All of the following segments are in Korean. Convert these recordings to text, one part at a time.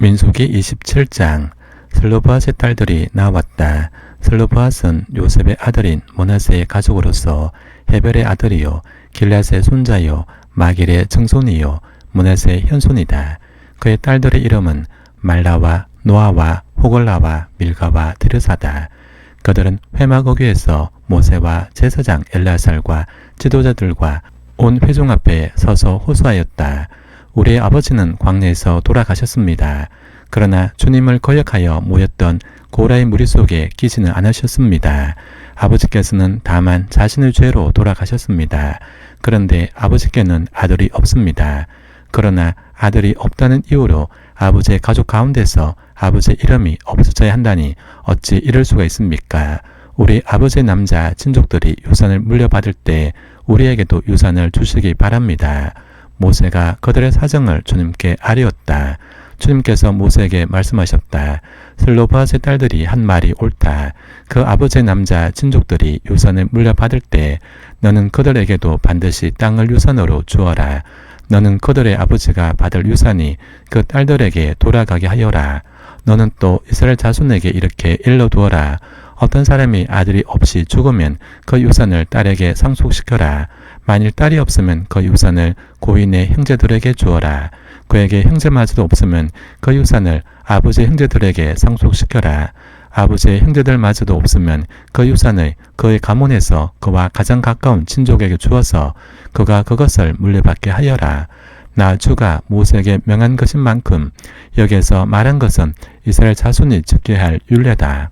민수기 27장 슬로브앗의 딸들이 나왔다. 슬로브앗은 요셉의 아들인 모나세의 가족으로서 헤벨의 아들이요 길앗의 손자요 마길의 증손이요 모나세의 현손이다. 그의 딸들의 이름은 말라와 노아와 호골라와 밀가와 드르사다. 그들은 회막어귀에서 모세와 제사장 엘라살과 지도자들과 온 회중 앞에 서서 호소하였다. 우리의 아버지는 광야에서 돌아가셨습니다. 그러나 주님을 거역하여 모였던 고라의 무리 속에 끼지는 않으셨습니다. 아버지께서는 다만 자신의 죄로 돌아가셨습니다. 그런데 아버지께는 아들이 없습니다. 그러나 아들이 없다는 이유로 아버지의 가족 가운데서 아버지의 이름이 없어져야 한다니 어찌 이럴 수가 있습니까? 우리 아버지의 남자 친족들이 유산을 물려받을 때 우리에게도 유산을 주시기 바랍니다. 모세가 그들의 사정을 주님께 아뢰었다. 주님께서 모세에게 말씀하셨다. 슬로바스의 딸들이 한 말이 옳다. 그 아버지의 남자 친족들이 유산을 물려받을 때 너는 그들에게도 반드시 땅을 유산으로 주어라. 너는 그들의 아버지가 받을 유산이 그 딸들에게 돌아가게 하여라. 너는 또 이스라엘 자손에게 이렇게 일러두어라. 어떤 사람이 아들이 없이 죽으면 그 유산을 딸에게 상속시켜라. 만일 딸이 없으면 그 유산을 고인의 형제들에게 주어라. 그에게 형제마저도 없으면 그 유산을 아버지 형제들에게 상속시켜라. 아버지의 형제들마저도 없으면 그 유산을 그의 가문에서 그와 가장 가까운 친족에게 주어서 그가 그것을 물려받게 하여라. 나 주가 모세에게 명한 것인 만큼 여기에서 말한 것은 이스라엘 자손이 지켜야 할 율례다.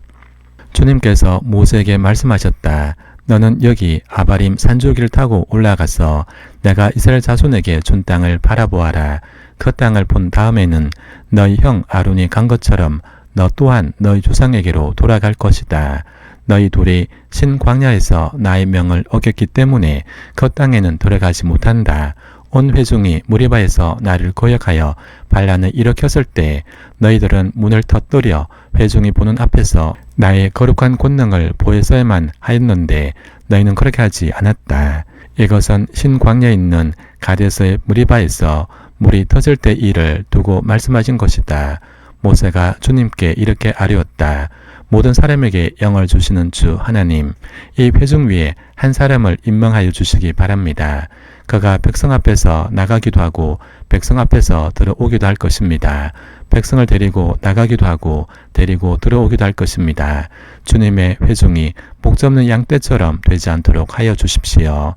주님께서 모세에게 말씀하셨다. 너는 여기 아바림 산조기를 타고 올라가서 내가 이스라엘 자손에게 준 땅을 바라보아라. 그 땅을 본 다음에는 너희 형 아론이 간 것처럼 너 또한 너희 조상에게로 돌아갈 것이다. 너희 둘이 신광야에서 나의 명을 어겼기 때문에 그 땅에는 들어가지 못한다. 온 회중이 무리바에서 나를 거역하여 반란을 일으켰을 때 너희들은 문을 터뜨려 회중이 보는 앞에서 나의 거룩한 권능을 보였어야만 하였는데 너희는 그렇게 하지 않았다. 이것은 신광야에 있는 가데스의 무리바에서 물이 터질 때 일을 두고 말씀하신 것이다. 모세가 주님께 이렇게 아뢰었다. 모든 사람에게 영을 주시는 주 하나님, 이 회중 위에 한 사람을 임명하여 주시기 바랍니다. 그가 백성 앞에서 나가기도 하고 백성 앞에서 들어오기도 할 것입니다. 백성을 데리고 나가기도 하고 데리고 들어오기도 할 것입니다. 주님의 회중이 목적없는 양떼처럼 되지 않도록 하여 주십시오.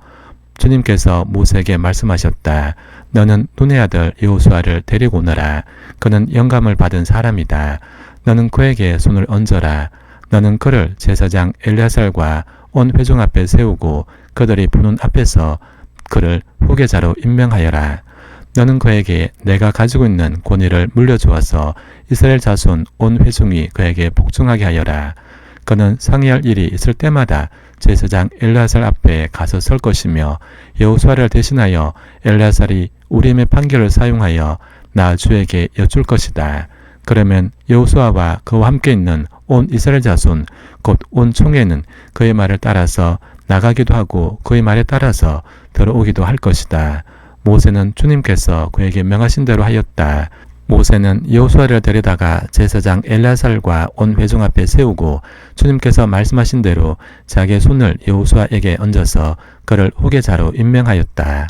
주님께서 모세에게 말씀하셨다. 너는 눈의 아들 여호수아를 데리고 오너라. 그는 영감을 받은 사람이다. 너는 그에게 손을 얹어라. 너는 그를 제사장 엘리아살과 온 회중 앞에 세우고 그들이 보는 앞에서 그를 후계자로 임명하여라. 너는 그에게 내가 가지고 있는 권위를 물려주어서 이스라엘 자손 온 회중이 그에게 복종하게 하여라. 그는 상의할 일이 있을 때마다 제사장 엘라살 앞에 가서 설 것이며 여호수아를 대신하여 엘라살이 우림의 판결을 사용하여 나 주에게 여쭐 것이다. 그러면 여호수아와 그와 함께 있는 온 이스라엘 자손 곧 온 총회는 그의 말을 따라서 나가기도 하고 그의 말에 따라서 들어오기도 할 것이다. 모세는 주님께서 그에게 명하신 대로 하였다. 모세는 여호수아를 데려다가 제사장 엘라살과 온 회중 앞에 세우고 주님께서 말씀하신 대로 자기의 손을 여호수아에게 얹어서 그를 후계자로 임명하였다.